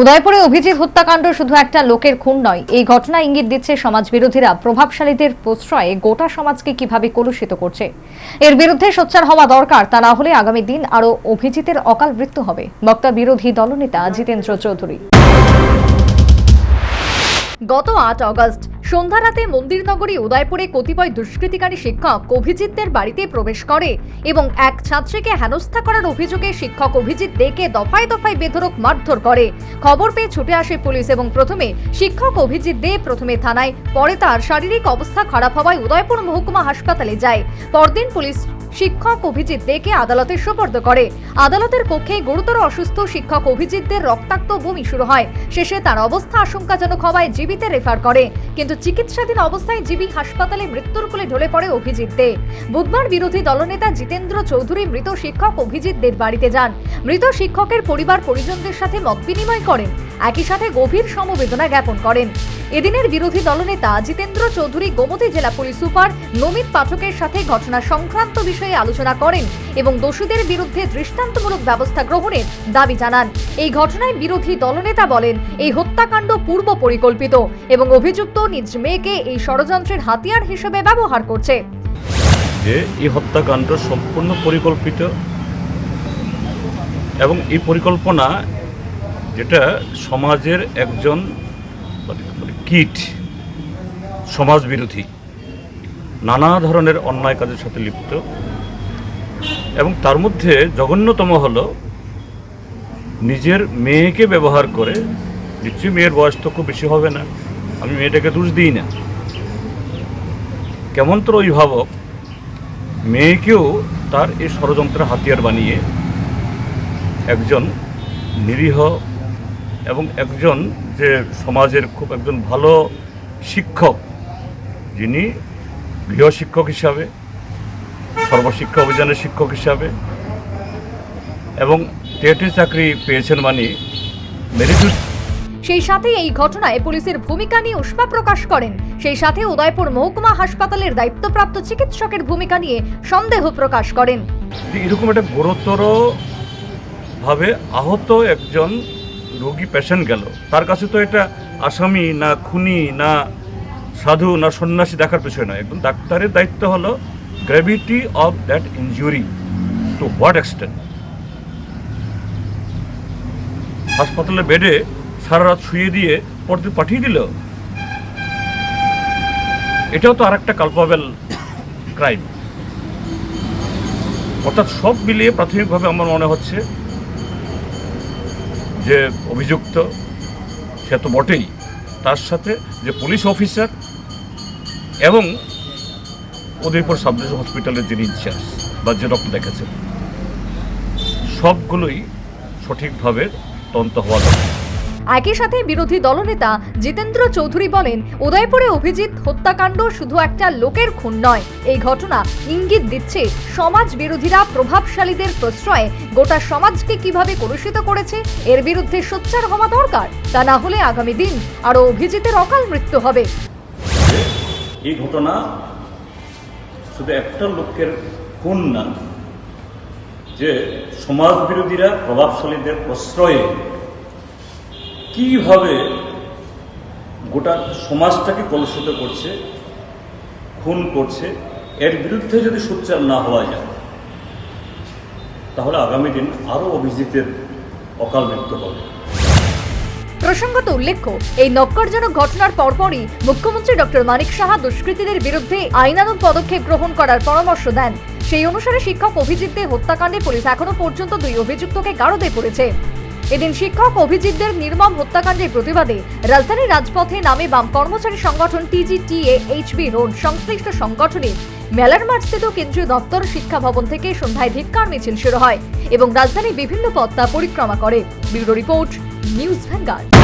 উদয়পুরে অভিজিৎ হত্যাকাণ্ড শুধু একটা লোকের খুন নয়। এই ঘটনা ইঙ্গিত দিচ্ছে সমাজবিরোধীরা। প্রভাবশালীদের প্রশ্রয়ে গোটা সমাজকে কীভাবে কলুষিত করছে? এর বিরুদ্ধে সোচ্চার হওয়া দরকার। তা না হলে আগামী দিন আরও অভিজিতের অকাল মৃত্যু হবে। বক্তা বিরোধী দলনেতা জিতেন্দ্র চৌধুরী। গত আট অগস্ট সন্ধ্যা রাতে মন্দিরনগরী উদয়পুরে কতিপয় দুষ্কৃতিকারী শিক্ষক অভিজিৎদের বাড়িতে প্রবেশ করে এবং এক ছাত্রীকে হেনস্থা করার অভিযোগে শিক্ষক অভিজিৎ দেকে দফায় দফায় বেধরক মারধর করে। খবর পেয়ে ছুটে আসে পুলিশ এবং প্রথমে শিক্ষক অভিজিৎ দে প্রথমে থানায়, পরে তার শারীরিক অবস্থা খারাপ হওয়ায় উদয়পুর মহকুমা হাসপাতালে যায়। পরদিন পুলিশ শিক্ষক অভিজিৎ দেকে আদালতে সোপর্দ করে। আদালতের কক্ষে গুরুতর অসুস্থ শিক্ষক অভিজিৎদের রক্তাক্ত বমি শুরু হয়। শেষে তার অবস্থা আশঙ্কাজনক হওয়ায় জীবিতে রেফার করে। কিন্তু চিকিৎসাধীন অবস্থায় জীবী হাসপাতালে মৃত্যুর কোলে ঢলে পড়ে অভিজিৎ দে। বুধবার বিরোধী দলনেতা জিতেন্দ্র চৌধুরী মৃত শিক্ষক অভিজিৎ দের বাড়িতে যান। মৃত শিক্ষকের পরিবার পরিজনদের সাথে মত বিনিময় করেন। একই সাথে গভীর সমবেদনা জ্ঞাপন করেন। এদিনের বিরোধী দলনেতা জিতেন্দ্র চৌধুরী গোমতী জেলা পুলিশ সুপার নমিত পাঠকের সাথে ঘটনা সংক্রান্ত বিষয়ে আলোচনা করেন এবং দোষীদের বিরুদ্ধে দৃষ্টান্তমূলক ব্যবস্থা গ্রহণের দাবি জানান। এই ঘটনায় বিরোধী দলনেতা বলেন, এই হত্যাকাণ্ড পূর্ব পরিকল্পিত এবং অভিযুক্ত নিজ মেয়েকে এই ষড়যন্ত্রের হাতিয়ার হিসেবে ব্যবহার করছে। যে এই হত্যাকাণ্ড সম্পূর্ণ পরিকল্পিত এবং এই পরিকল্পনা যেটা সমাজের একজন কীট সমাজ বিরোধী নানা ধরনের অন্যায় কাজের সাথে লিপ্ত এবং তার মধ্যে জঘন্যতম হলো নিজের মেয়েকে ব্যবহার করে, নিশ্চয়ই মেয়ের বয়স তো খুব বেশি হবে না, আমি মেয়েটাকে দোষ দিই না। কেমন তোর অভিভাবক মেয়েকেও তার এই ষড়যন্ত্রের হাতিয়ার বানিয়ে একজন নিরীহ এবং একজন যে সমাজের খুব একজন ভালো শিক্ষক যিনি গৃহশিক্ষক হিসাবে সর্বশিক্ষা অভিযানের শিক্ষক হিসাবে এবং টেটে চাকরি পেয়েছেন মানে মেরিট সেই সাথে এই ঘটনায় পুলিশের ভূমিকা নিয়ে উষ্মা প্রকাশ করেন। সেই সাথে উদয়পুর মহকুমা হাসপাতালের দায়িত্বপ্রাপ্ত চিকিৎসকের ভূমিকা নিয়ে সন্দেহ প্রকাশ করেন। এরকম একটা গুরুতর ভাবে আহত একজন রোগী পেশেন্ট গেল। তার কাছে তো এটা আসামি না খুনি, না সাধু, না সন্ন্যাসী দেখার বিষয় নয়। একদম ডাক্তারের দায়িত্ব হলো gravity of that injury to what extent হাসপাতালের বেডে সারা রাত শুয়ে দিয়ে পরদিন পাঠিয়ে দিল। এটাও তো আর একটা কালপাবেল ক্রাইম অর্থাৎ সব মিলিয়ে প্রাথমিকভাবে আমার মনে হচ্ছে যে অভিযুক্ত, সে তো বটেই। তার সাথে যে পুলিশ অফিসার এবং উদয়পুর সাব ডিভিশন হসপিটালের যিনি ইনচার্জ বা যে ডক্টর দেখেছেন, সবগুলোই সঠিকভাবে তদন্ত হওয়া দরকার। একই সাথে বিরোধী দলনেতা জিতেন্দ্র চৌধুরী বলেন, উদয়পুরে অভিজিৎ হত্যাকাণ্ড শুধু একটা লোকের খুন নয়। এই ঘটনা ইঙ্গিত দিচ্ছে সমাজ বিরোধীরা প্রভাবশালীদের প্রশ্রয়ে গোটা সমাজকে কীভাবে কলুষিত করেছে, এর বিরুদ্ধে সোচ্চার হওয়া দরকার, তা না হলে আগামী দিন আরও অভিজিতের অকাল মৃত্যু হবে। এই ঘটনা শুধু একটা লোকের খুন না, যে সমাজ বিরোধীরা প্রভাবশালীদের প্রশ্রয়ে কীভাবে গোটা সমাজটাকে কলুষিত করছে, খুন করছে, এর বিরুদ্ধে যদি সোচ্চার না হওয়া যায়, তাহলে আগামী দিন আরও অভিজিতের অকাল মৃত্যু হবে। প্রসঙ্গত উল্লেখ্য, এই নক্করজনক ঘটনার পরপরই মুখ্যমন্ত্রী ডক্টর মানিক সাহা দুষ্কৃতীদের বিরুদ্ধে আইনানুগ পদক্ষেপ গ্রহণ করার পরামর্শ দেন। সেই অনুসারে শিক্ষক অভিজিৎদের হত্যাকাণ্ডে পুলিশ এখনও পর্যন্ত দুই অভিযুক্তকে গারদে পড়েছে এদিন শিক্ষক অভিজিৎদের নির্মম হত্যাকাণ্ডের প্রতিবাদে রাজধানীর রাজপথে নামে বাম কর্মচারী সংগঠন টিজিটিএ এইচবি রোড সংশ্লিষ্ট সংগঠনে মেলার মাঠস্থিত কেন্দ্রীয় দপ্তর শিক্ষা ভবন থেকে সন্ধ্যায় ধিক্কার মিছিল শুরু হয় এবং রাজধানীর বিভিন্ন পথ পরিক্রমা করে। Bureau report, news Vanguard.